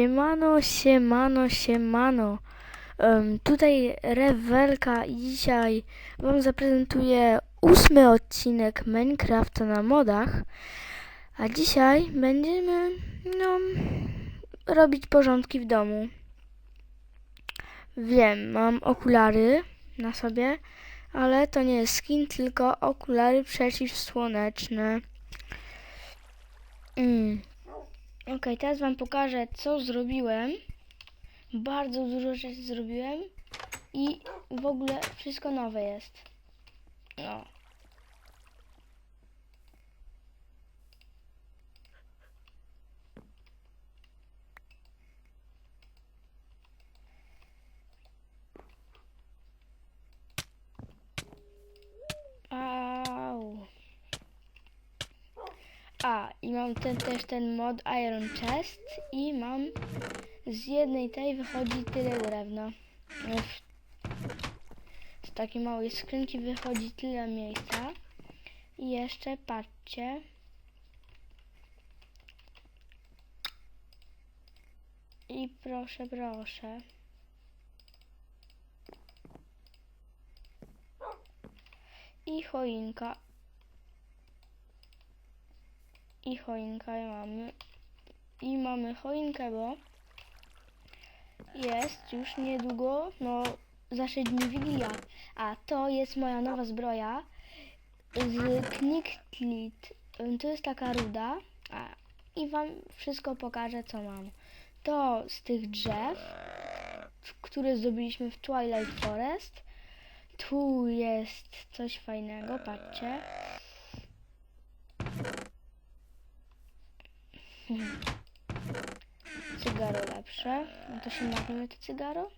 Siemano, siemano, siemano. Em, tutaj Rewelka i dzisiaj Wam zaprezentuję ósmy odcinek Minecrafta na modach. A dzisiaj będziemy, no, robić porządki w domu. Wiem, mam okulary na sobie, ale to nie jest skin, tylko okulary przeciwsłoneczne. Mm. Okej, teraz wam pokażę, co zrobiłem. Bardzo dużo rzeczy zrobiłem i w ogóle wszystko nowe jest. No. Au. A, i mam ten, też ten mod Iron Chest i mam z jednej tej wychodzi tyle drewna. Z takiej małej skrzynki wychodzi tyle miejsca. I jeszcze patrzcie. I proszę, proszę. I choinka. I choinkę mamy. I mamy choinkę, bo jest już niedługo, no za 6 dni Wigilia. A to jest moja nowa zbroja z Knicklit. To jest taka ruda. A, I wam wszystko pokażę, co mam. To z tych drzew, które zdobyliśmy w Twilight Forest. Tu jest coś fajnego, patrzcie. Cygaro lepsze. No to się napijmy to cygaro?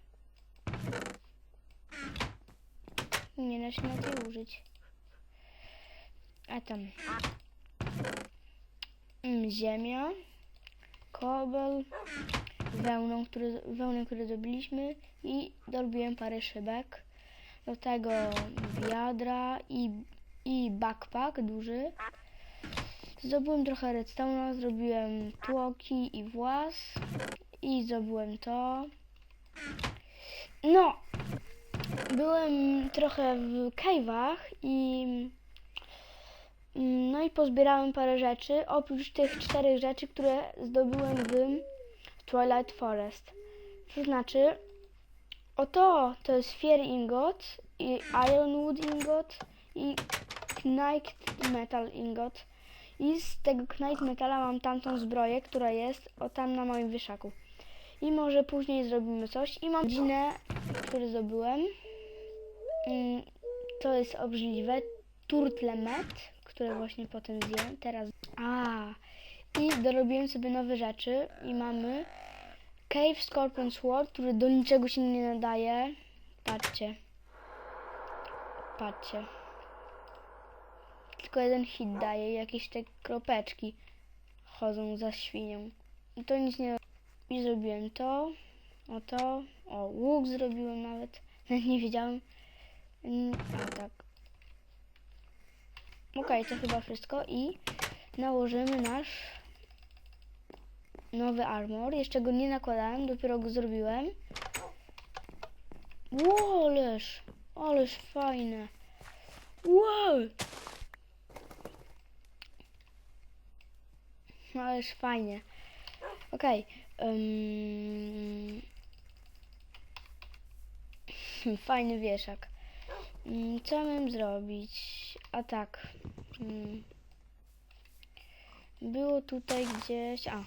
Nie da się na użyć. A tam. Mm, ziemia. Kobel. Wełną, które, wełnę, które zrobiliśmy. I dorobiłem parę szybek. Do tego wiadra i, i backpack duży. Zdobyłem trochę redstone'a, zrobiłem tłoki i włas i zdobyłem to. No, byłem trochę w cave'ach i no i pozbierałem parę rzeczy, oprócz tych czterech rzeczy, które zdobyłem w Twilight Forest. To znaczy, oto to jest Fairy Ingot i Ironwood Ingot i Knight's Metal Ingot. I z tego Knight Metala mam tamtą zbroję, która jest o tam na moim wieszaku. I może później zrobimy coś. I mam godzinę, które zdobyłem. Mm, To jest obrzydliwe. Turtle Met, które właśnie potem zjem. Teraz. A. I dorobiłem sobie nowe rzeczy. I mamy Cave Scorpion Sword, który do niczego się nie nadaje. Patrzcie. Patrzcie tylko jeden hit daje, jakieś te kropeczki chodzą za świnią. I to nic nie... I zrobiłem to, o to, o łuk zrobiłem nawet, nawet nie wiedziałem. Mm, A tak. Okej, to chyba wszystko i nałożymy nasz nowy armor. Jeszcze go nie nakładałem, dopiero go zrobiłem. Ło, ależ, ależ fajne. Wow! No ależ fajnie. Okej. ym, Fajny wieszak. Ym, Co mam zrobić? A tak. ym, Było tutaj gdzieś. A.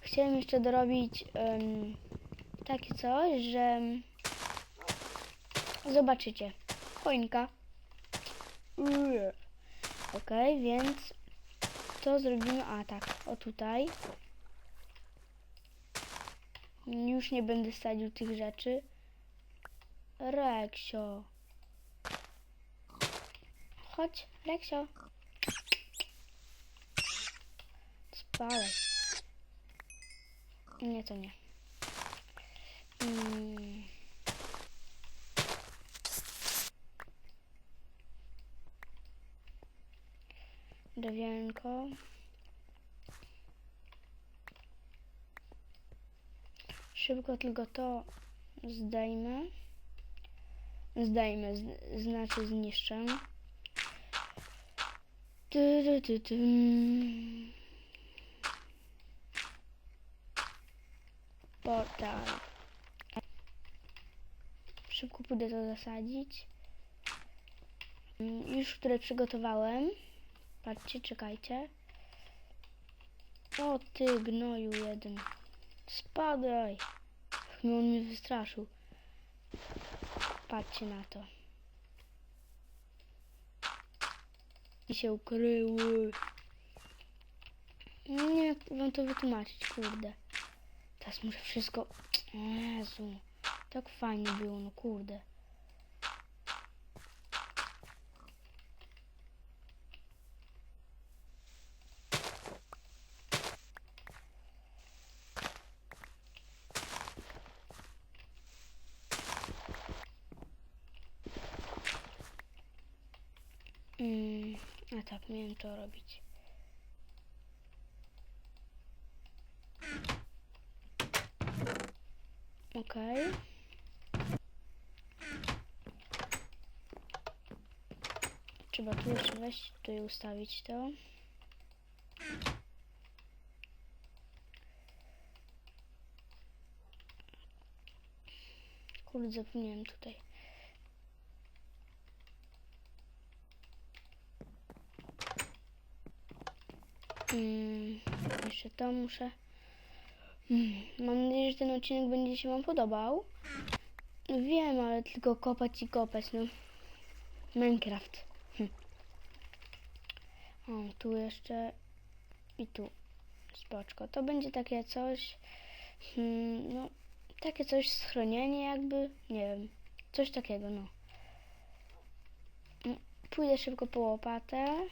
Chciałem jeszcze dorobić ym, takie coś, że. Zobaczycie. Choinka. Okej, więc to zrobimy, a tak, o tutaj. Już nie będę sadził tych rzeczy. Reksio. Chodź, Reksio. Spalaj. Nie, to nie. Mm. Drewienko. Szybko tylko to zdejmę. Zdejmę, znaczy zniszczę. Tu, tu, tu, tu. Portal. Szybko pójdę to zasadzić. Mm, Już które przygotowałem. Patrzcie, czekajcie. O ty gnoju jeden. Spadaj. No on mnie wystraszył. Patrzcie na to. I się ukryły. Nie wam to wytłumaczyć, kurde. Teraz muszę wszystko... Jezu. Tak fajnie było, no kurde. Mm, miałem to robić. Okej. Trzeba tu jeszcze wejść, tu i ustawić to. Kurde, zapomniałem tutaj. Mm, jeszcze to muszę. Mm, mam nadzieję, że ten odcinek będzie się Wam podobał. No Wiem, ale tylko kopać i kopać, no. Minecraft. Hm. O, tu jeszcze i tu. Spoczko. To będzie takie coś. Hmm, no, takie coś schronienie jakby. Nie wiem. Coś takiego, no. Mm, Pójdę szybko po łopatę.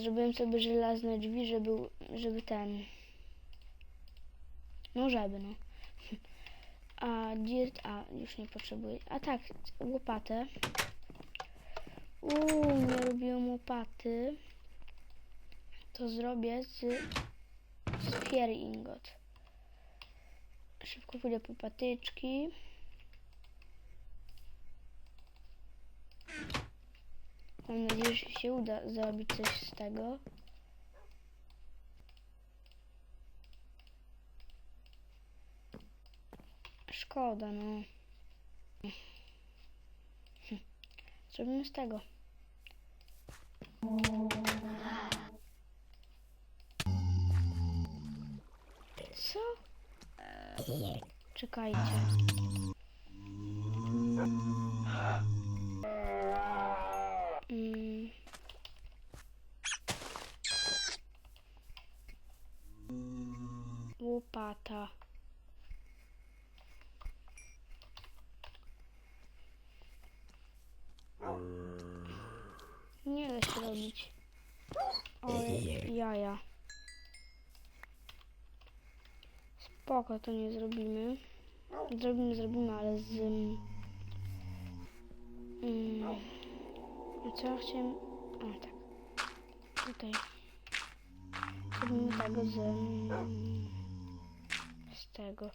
Zrobiłem sobie żelazne drzwi, żeby, żeby ten. No, żeby, no. A dirt, a już nie potrzebuję. A tak, łopatę. Uuu, nie robiłem łopaty. To zrobię z, z ingot. Szybko pójdę po patyczki. Mam nadzieję, że się uda zrobić coś z tego. Szkoda, no. Zrobimy z tego. Co? Czekajcie. Łopata. Nie da się robić. Oj, jaja. Spoko, to nie zrobimy. Zrobimy, zrobimy, ale z... Mm, co ja chciałem... A, tak. Tutaj. Zrobimy tego z... mm, tego.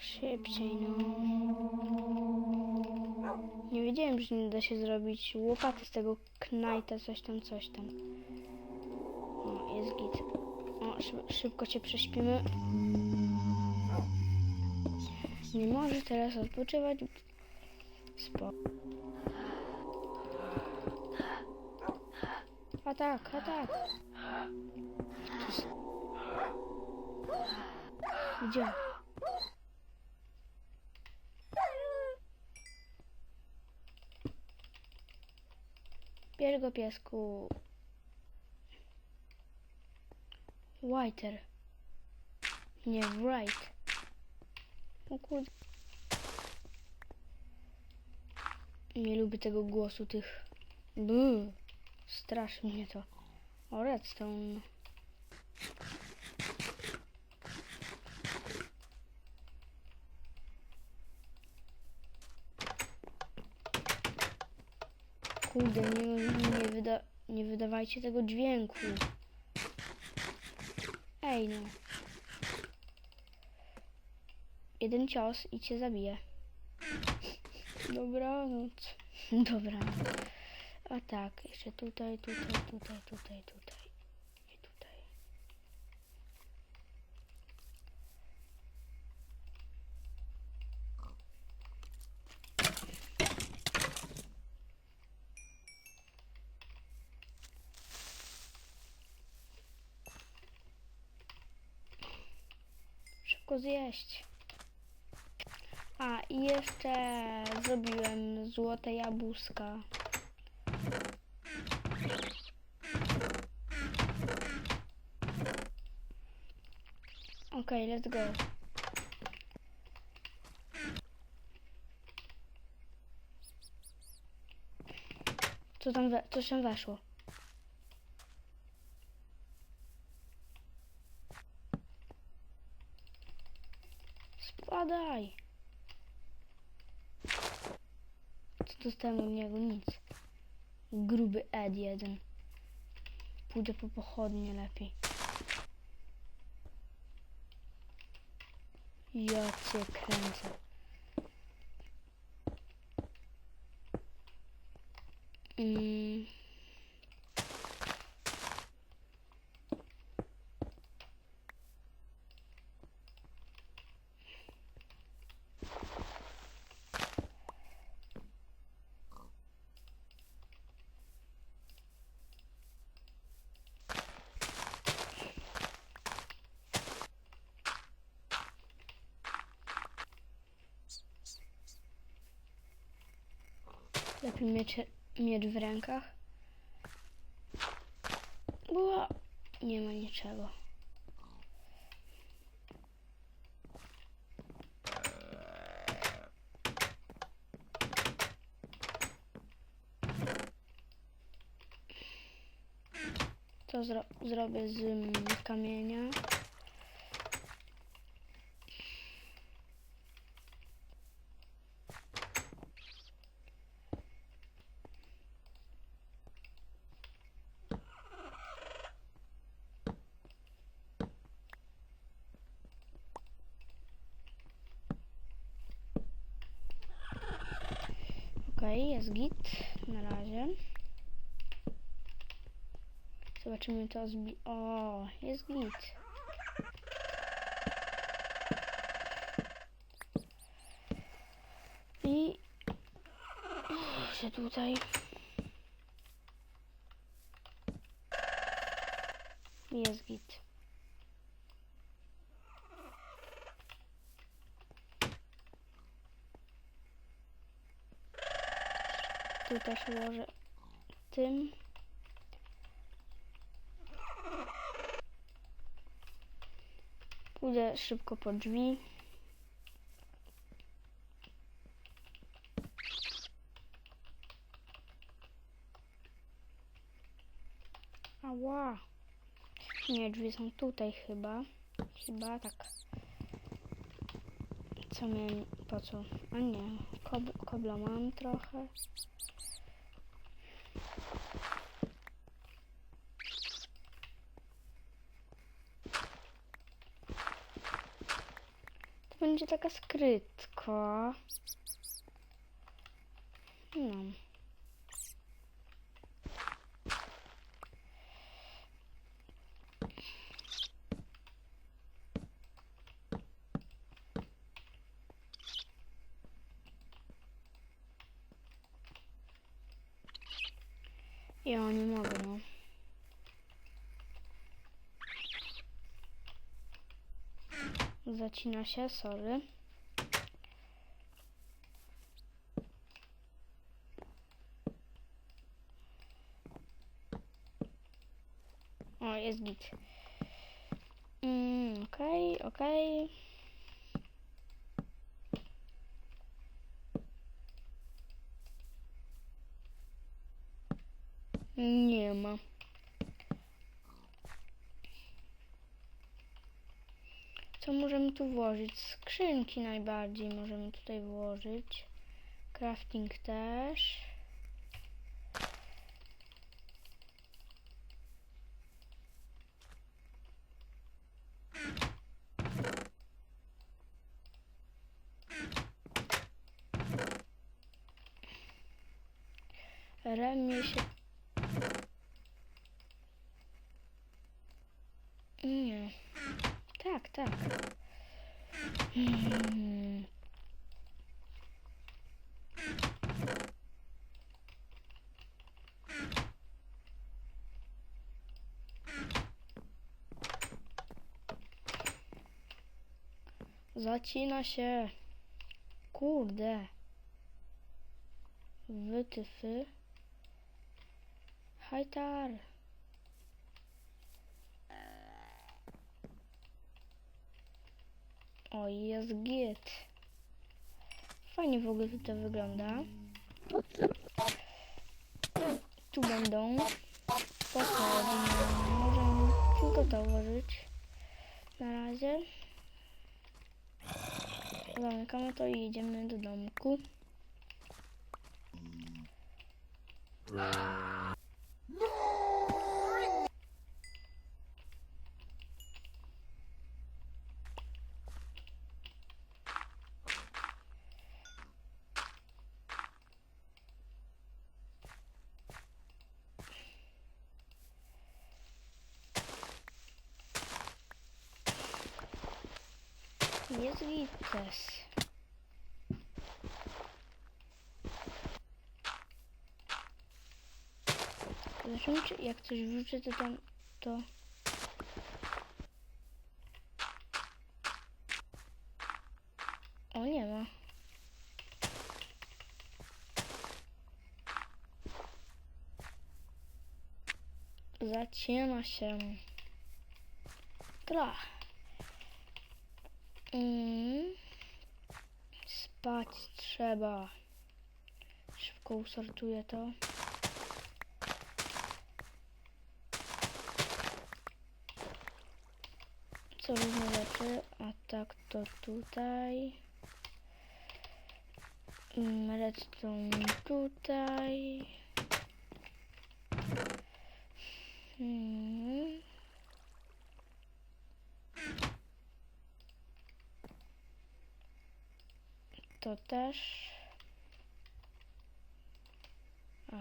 Szybciej, no. Nie wiedziałem, że nie da się zrobić łopaty z tego knajta, coś tam, coś tam. O, jest git. O, szyb, szybko cię prześpimy. Nie może teraz odpoczywać. Spoko. Atak, atak. Gdzie? Bierz go piesku. Whiter. Nie, right. O kurde. Nie lubię tego głosu tych. Buh. Straszy mnie to. O, redstone. Kurde, nie, nie wyda... nie wydawajcie tego dźwięku. Ej no. Jeden cios i cię zabije. Dobranoc. Dobranoc. A tak, jeszcze tutaj, tutaj, tutaj, tutaj, tutaj. Szybko zjeść. A i jeszcze zrobiłem złote jabłuszka. Okej, let's go. Co tam, coś tam weszło? Spadaj! Co dostałem od niego? Nic. Gruby Ed jeden. Pójdę po pochodnie lepiej. Ja cię kręcę. Mm. Lepiej mieć miecz w rękach. Bo nie ma niczego. To zro zrobię z mm, kamienia. Okej, jest git na razie. Zobaczymy to zbi... O, jest git. I... Się tutaj... Jest git. Tu też ułożę tym. Pójdę szybko po drzwi. Ała. Nie, drzwi są tutaj chyba. Chyba tak. Co miałem, po co? A nie, Kob kobla mam trochę. Będzie taka skrytka. No. Ja nie mogę, no. Zacina się, sorry. O, jest git. Mm, okej, okej. Nie tu włożyć? Skrzynki najbardziej możemy tutaj włożyć. Crafting też. Remie się Zacina się. Kurde. Wytyfy. Hajtar. O, jest git. Fajnie w ogóle to wygląda. Tu będą pochodnie. Możemy tylko to ułożyć. Na razie. Zamykamy to i jedziemy do domku. Jest gites. Zresztą, czy jak coś wrzucę, to tam to. O, nie ma. Zaciema się. Gra. Spać trzeba. Szybko usortuję to. Co różne rzeczy, a tak to tutaj. Mm, Redstone tutaj. Hmm. To też. A.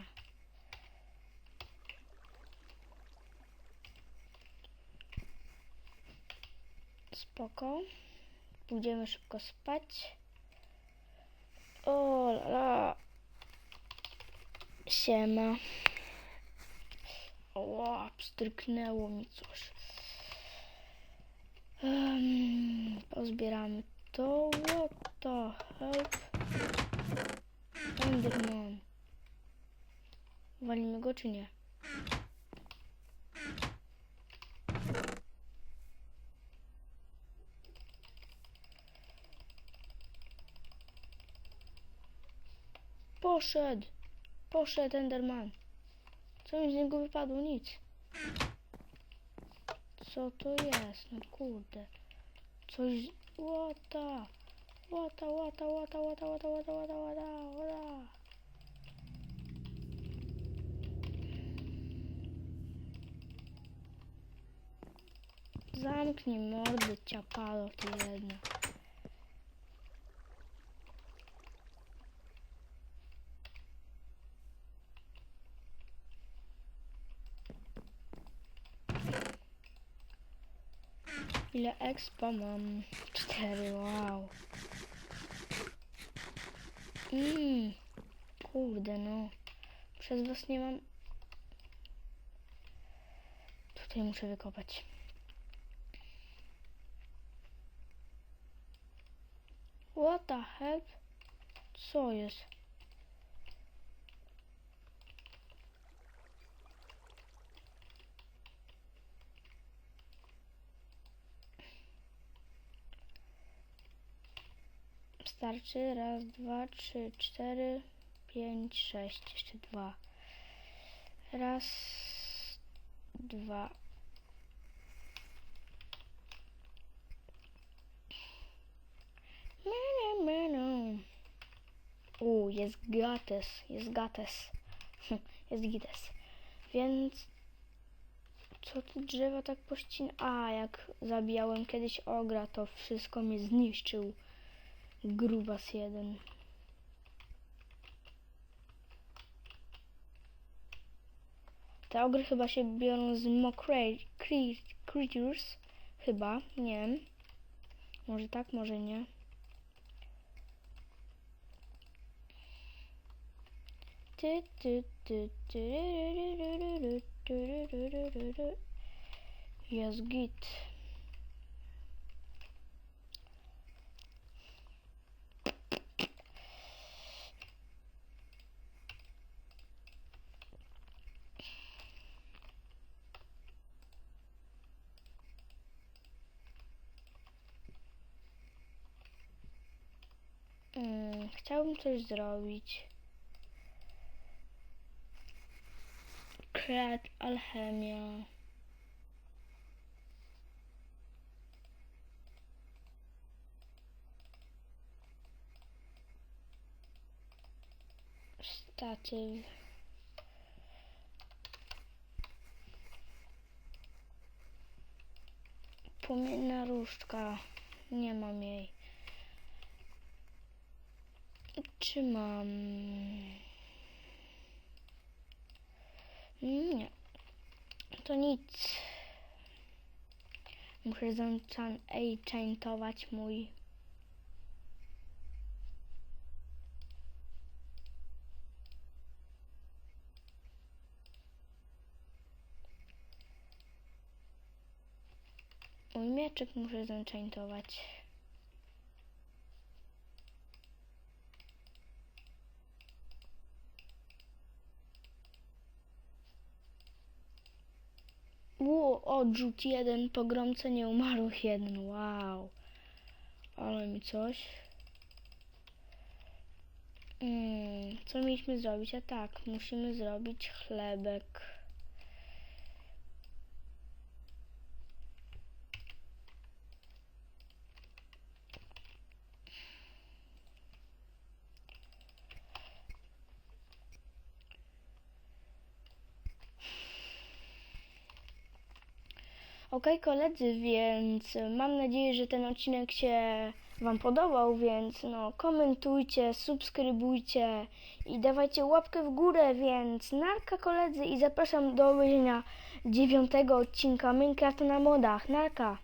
Spoko. Pójdziemy szybko spać. O la la. Siema. O, pstryknęło mi coś. Um, pozbieramy to. What the help? Enderman. Walimy go czy nie? Poszedł! Poszedł Enderman. Co mi z niego wypadło? Nic. Co to jest? No kurde. Coś... Łata! Łata, łata, łata, łata, łata, łata, łata, łata, łata. Zamknij mordy, ciapalo ty jedna. Ile expa mam? Cztery, wow. Mmm, kurde no. Przez was nie mam... Tutaj muszę wykopać. What the hell? Co jest? Starczy. Raz, dwa, trzy, cztery, pięć, sześć. Jeszcze dwa. Raz, dwa. Menu, menu. U, jest gates, jest gates. jest gites. Więc co te drzewa tak pościna? A, jak zabijałem kiedyś ogra, to wszystko mnie zniszczył. Grubas jeden. Te ogry chyba się biorą z Mocray Creatures. Chyba, nie wiem. Może tak, może nie. Ty, ty, ty, ty. Jest git. Mm, chciałbym coś zrobić. Kret, alchemia. Statyw. Płomienna różdżka. Nie mam jej. Czy mam? Nie. To nic. Muszę zenchantować mój. Mój mieczek muszę zenchantować. Ło, odrzut jeden, pogromca nieumarłych jeden, wow. Ale mi coś. Mm, co mieliśmy zrobić? A tak, musimy zrobić chlebek. Okej koledzy, więc mam nadzieję, że ten odcinek się Wam podobał, więc no komentujcie, subskrybujcie i dawajcie łapkę w górę, więc narka koledzy i zapraszam do obejrzenia dziewiątego odcinka Minecraft na modach. Narka!